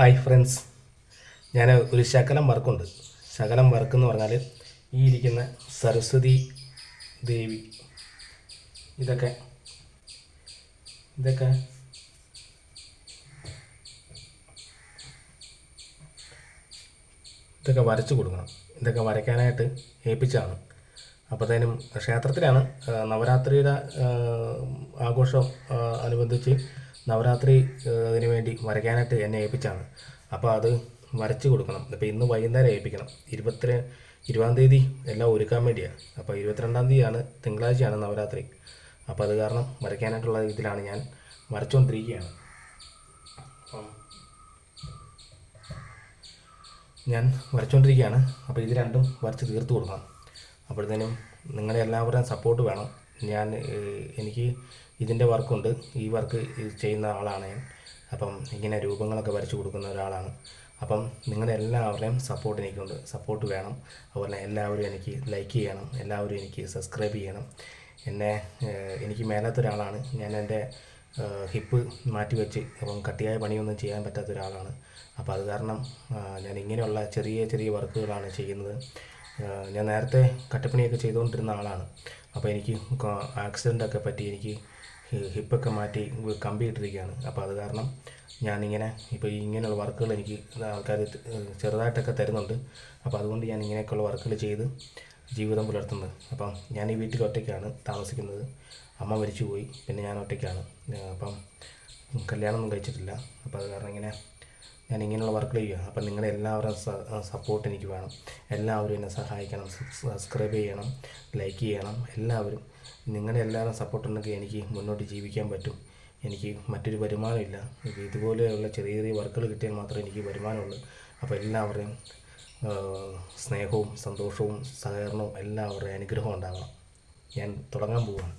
Hi friends ഞാൻ ഒരു ശകലം വർക്കുണ്ട്. ശകലം വർക്ക് എന്ന് പറഞ്ഞാൽ ഈ ഇരിക്കുന്ന സരസ്വതി ദേവി. ഇതൊക്കെ ഇതൊക്കെ ഇതൊക്കെ വരച്ചു കൊടുക്കണം. ഇതൊക്കെ വരയ്ക്കാനായിട്ട് ഏൽപ്പിച്ചാണ് അപ്പോഴത്തേനും ക്ഷേത്രത്തിലാണ് നവരാത്രിയുടെ ആഘോഷം അനുബന്ധിച്ച് നവരാത്രി അതിനു വേണ്ടി വരയ്ക്കാനായിട്ട് എന്നെ ഏൽപ്പിച്ചാണ്. അപ്പോൾ അത് വരച്ചു കൊടുക്കണം. ഇപ്പോൾ ഇന്ന് വൈകുന്നേരം ഏൽപ്പിക്കണം. ഇരുപത്തി ഇരുപതാം തീയതി എല്ലാം ഒരുക്കാൻ വേണ്ടിയാണ്. അപ്പോൾ ഇരുപത്തിരണ്ടാം തീയതിയാണ് തിങ്കളാഴ്ചയാണ് നവരാത്രി. അപ്പോൾ അത് കാരണം വരയ്ക്കാനായിട്ടുള്ള ഇതിലാണ് ഞാൻ വരച്ചുകൊണ്ടിരിക്കുകയാണ് ഞാൻ വരച്ചുകൊണ്ടിരിക്കുകയാണ് അപ്പോൾ ഇത് രണ്ടും വരച്ച് തീർത്ത് കൊടുക്കണം. അപ്പോഴത്തേനും നിങ്ങളുടെ എല്ലാവരുടെയും സപ്പോർട്ട് വേണം. ഞാൻ എനിക്ക് ഇതിന്റെ വർക്കുണ്ട്. ഈ വർക്ക് ചെയ്യുന്ന ആളാണ് ഞാൻ. അപ്പം ഇങ്ങനെ രൂപങ്ങളൊക്കെ വരച്ചു കൊടുക്കുന്ന ഒരാളാണ്. അപ്പം നിങ്ങളുടെ എല്ലാവരുടെയും സപ്പോർട്ട് എനിക്കുണ്ട്. സപ്പോർട്ട് വേണം. അതുപോലെ എല്ലാവരും എനിക്ക് ലൈക്ക് ചെയ്യണം. എല്ലാവരും എനിക്ക് സബ്സ്ക്രൈബ് ചെയ്യണം. എന്നെ എനിക്ക് മേലാത്ത ഒരാളാണ് ഞാൻ എന്റെ ഹിപ്പ് മാറ്റി വെച്ച് അപ്പം കട്ടിയായ പണിയൊന്നും ചെയ്യാൻ പറ്റാത്ത ഒരാളാണ് അപ്പോൾ അത് കാരണം ഞാൻ ഇങ്ങനെയുള്ള ചെറിയ ചെറിയ വർക്കുകളാണ് ചെയ്യുന്നത്. ഞാൻ നേരത്തെ കട്ടപ്പണിയൊക്കെ ചെയ്തുകൊണ്ടിരുന്ന ആളാണ്. അപ്പോൾ എനിക്ക് ആക്സിഡന്റൊക്കെ പറ്റി എനിക്ക് ഹിപ്പൊക്കെ മാറ്റി കമ്പി ഇട്ടിരിക്കുകയാണ്. അപ്പോൾ അത് കാരണം ഞാനിങ്ങനെ ഇപ്പോൾ ഇങ്ങനെയുള്ള വർക്കുകൾ എനിക്ക് ആൾക്കാർ ചെറുതായിട്ടൊക്കെ തരുന്നുണ്ട്. അപ്പോൾ അതുകൊണ്ട് ഞാൻ ഇങ്ങനെയൊക്കെയുള്ള വർക്കുകൾ ചെയ്ത് ജീവിതം പുലർത്തുന്നത്. അപ്പം ഞാൻ ഈ വീട്ടിൽ ഒറ്റയ്ക്കാണ് താമസിക്കുന്നത്. അമ്മ മരിച്ചു പോയി പിന്നെ ഞാൻ ഒറ്റയ്ക്കാണ്. അപ്പം കല്യാണമൊന്നും കഴിച്ചിട്ടില്ല. അപ്പോൾ അത് കാരണം ഇങ്ങനെ ഞാൻ ഇങ്ങനെയുള്ള വർക്കുകൾ ചെയ്യുക അപ്പം നിങ്ങളുടെ എല്ലാവരും സപ്പോർട്ട് എനിക്ക് വേണം. എല്ലാവരും എന്നെ സഹായിക്കണം. സബ്സ്ക്രൈബ് ചെയ്യണം. ലൈക്ക് ചെയ്യണം. എല്ലാവരും നിങ്ങളുടെ എല്ലാവരും സപ്പോർട്ട് ഉണ്ടെങ്കിൽ എനിക്ക് മുന്നോട്ട് ജീവിക്കാൻ പറ്റും. എനിക്ക് മറ്റൊരു വരുമാനമില്ല ഇത് ഇതുപോലെയുള്ള ചെറിയ ചെറിയ വർക്കുകൾ കിട്ടിയാൽ മാത്രമേ എനിക്ക് വരുമാനമുള്ളൂ. അപ്പോൾ എല്ലാവരുടെയും സ്നേഹവും സന്തോഷവും സഹകരണവും എല്ലാവരുടെയും അനുഗ്രഹവും ഉണ്ടാകണം ഞാൻ തുടങ്ങാൻ പോവുകയാണ്